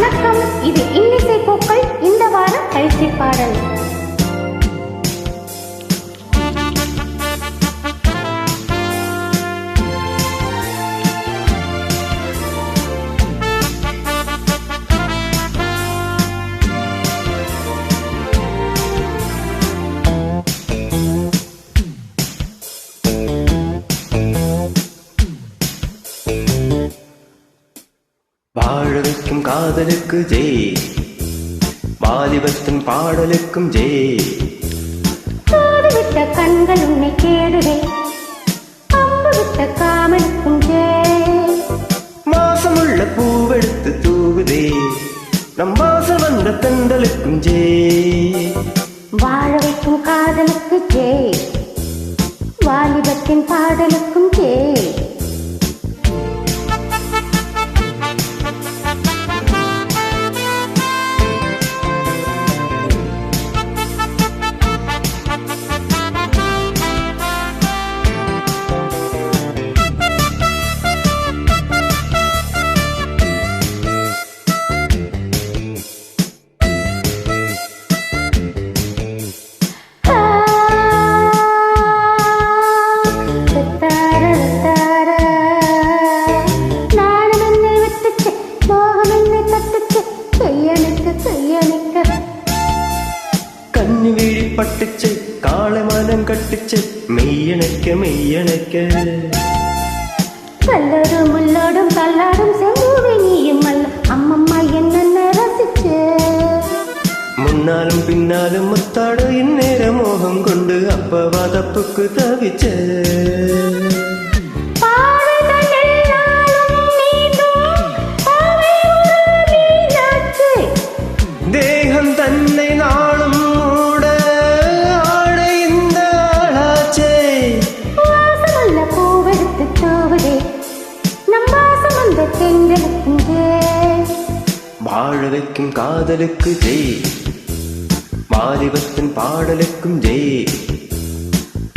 வணக்கம் இது வைக்கும் காதலுக்கு ஜெய். வாலிபத்தின் பாடலுக்கும் ஜெய். விட்ட கண்கள் உன்னை அம்பு விட்ட காமனுக்கும் ஜே மாசமுள்ள பூவெடுத்து தூவுதே. நம் வாசல் வந்த தெண்டலுக்கும் ஜெய். வீழி பட்டுச்சு காளை மனம் கட்டுச்சு மெய்யணைக்க மெய்யணைக்க கல்லோடும் முள்ளோடும் தள்ளாடும் செம்பூவி நீயும் அம்மம்மா என்னென்ன ரசிச்சு? முன்னாலும் பின்னாலும் முத்தாட இந்நேர மோகம் கொண்டு அப்பவா தப்புக்கு தவிச்ச. தேகம் தன்னை நாளும் வாழ வைக்கும் காதலுக்கு ஜெய். வாலிபத்தின் பாடலுக்கும் ஜெய்.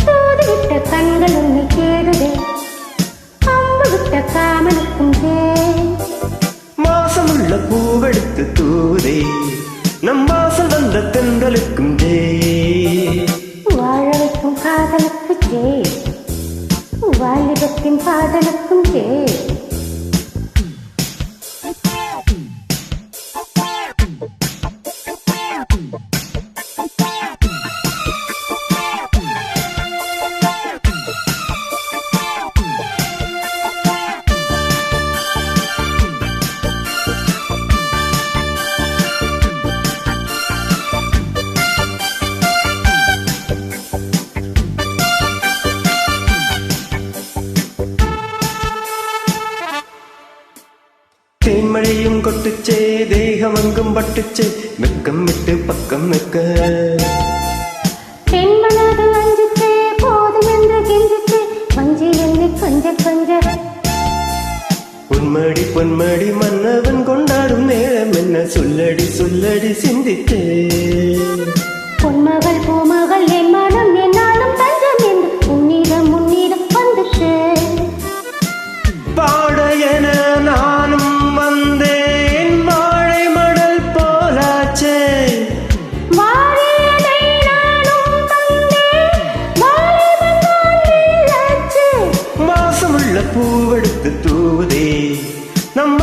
தூதுவிட்ட கண்கள் உன்னை கேடுதே அம்பு விட்ட காமனுக்கும் ஜே. மாசமுள்ள பூவெடுத்து தூதே. நம் வாசல் வந்த தென்றலுக்கும் ஜெய். தேன்மழையும் கொட்டுச்சே தேகம் அங்கும் பட்டுச்சே வெக்கம் விட்டு பக்கம் வைக்க பெண்மனது அஞ்சிச்சே போதும் என்று கெஞ்சிச்சே வஞ்சி என்னை கொஞ்ச கொஞ்ச. பொன்மடி பொன்மடி மன்னவன் கொண்டாடும் நேரம் என்ன? சொல்லடி சொல்லடி சிந்தித்தே. பொன்மகள் பூமகள்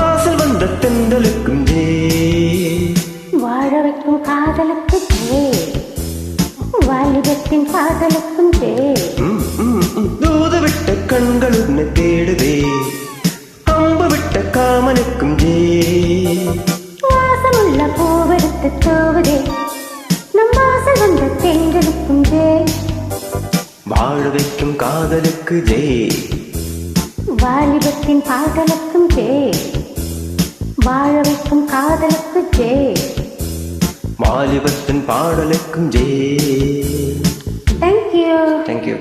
வாசல் வந்த தென்றலுக்கும் ஜே வாழ வைக்கும் காதலுக்கு வாலிபத்தின் காதலுக்கும். தூது விட்ட கண்கள் உன்னை தேடுதே. அம்பு விட்ட காமனுக்கும் ஜே வாசமுள்ள பூவெடுத்து தோவுதே. நம் வாசல் வந்த தென்றலுக்கும் ஜே வாழ வைக்கும் காதலுக்கு ஜே. வாலிபத்தின் பாடலுக்கும் ஜே வாழ வைக்கும் காதலுக்கு ஜே வாலிபத்தின் பாடலுக்கும் ஜே தேங்க்யூ தேங்க்யூ